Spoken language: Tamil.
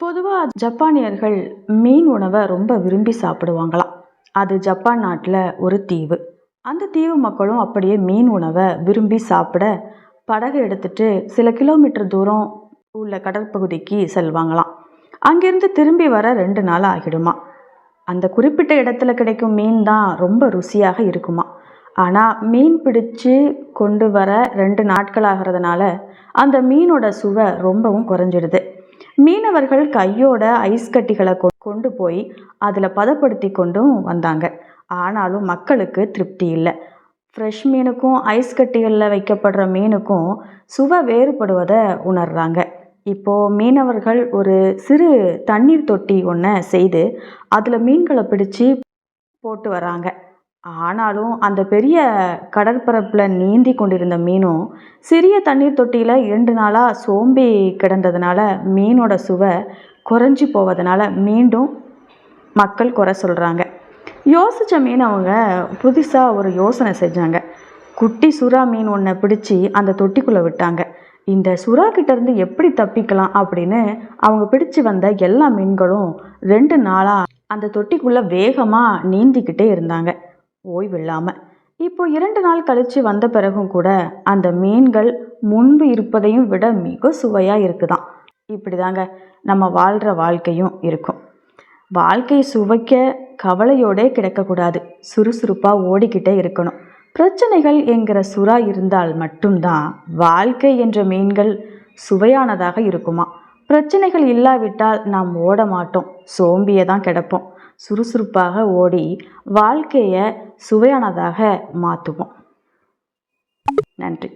பொதுவாக ஜப்பானியர்கள் மீன் உணவை ரொம்ப விரும்பி சாப்பிடுவாங்களாம். அது ஜப்பான் நாட்டில் ஒரு தீவு. அந்த தீவு மக்களும் அப்படியே மீன் உணவை விரும்பி சாப்பிட படகு எடுத்துட்டு சில கிலோமீட்டர் தூரம் உள்ள கடற்பகுதிக்கு செல்வாங்களாம். அங்கேருந்து திரும்பி வர ரெண்டு நாள் ஆகிடுமா. அந்த குறிப்பிட்ட இடத்துல கிடைக்கும் மீன் தான் ரொம்ப ருசியாக இருக்குமா. ஆனால் மீன் பிடிச்சு கொண்டு வர ரெண்டு நாட்கள் ஆகிறதுனால அந்த மீனோட சுவை ரொம்பவும் குறைஞ்சிடுது. மீனவர்கள் கையோட ஐஸ் கட்டிகளை கொ- கொண்டு போய் அதில் பதப்படுத்தி கொண்டும் வந்தாங்க. ஆனாலும் மக்களுக்கு திருப்தி இல்லை. ஃப்ரெஷ் மீனுக்கும் ஐஸ் கட்டிகளில் வைக்கப்படுற மீனுக்கும் சுவை வேறுபடுவதை உணர்றாங்க. இப்போது மீனவர்கள் ஒரு சிறு தண்ணீர் தொட்டி ஒன்று செய்து அதில் மீன்களை பிடிச்சி போட்டு வராங்க. ஆனாலும் அந்த பெரிய கடற்பரப்பில் நீந்தி கொண்டிருந்த மீனும் சிறிய தண்ணீர் தொட்டியில் இரண்டு நாளாக சோம்பி கிடந்ததுனால மீனோட சுவை குறைஞ்சி போவதனால மீண்டும் மக்கள் குறை சொல்கிறாங்க யோசித்த மீன் அவங்க புதுசாக ஒரு யோசனை செஞ்சாங்க. குட்டி சுறா மீன் ஒன்றை பிடிச்சி அந்த தொட்டிக்குள்ளே விட்டாங்க. இந்த சுறா கிட்டேருந்து எப்படி தப்பிக்கலாம் அப்படின்னு அவங்க பிடிச்சு வந்த எல்லா மீன்களும் ரெண்டு நாளாக அந்த தொட்டிக்குள்ளே வேகமாக நீந்திக்கிட்டே இருந்தாங்க. ஓய்வில்லாமல் இப்போ இரண்டு நாள் கழித்து வந்த பிறகும் கூட அந்த மீன்கள் முன்பு இருப்பதையும் விட மிக சுவையாக இருக்குதான் இப்படி தாங்க நம்ம வாழ்கிற வாழ்க்கையும் இருக்கும். வாழ்க்கை சுவைக்க கவலையோடே கிடக்கக்கூடாது. சுறுசுறுப்பாக ஓடிக்கிட்டே இருக்கணும். பிரச்சனைகள் என்கிற சுறா இருந்தால் மட்டும்தான் வாழ்க்கை என்ற மீன்கள் சுவையானதாக இருக்குமா? பிரச்சனைகள் இல்லாவிட்டால் நாம் ஓட மாட்டோம் சோம்பியே தான் கிடப்போம். சுறுசுறுப்பாக ஓடி வாழ்க்கையை சுவையானதாக மாற்றுவோம் நன்றி.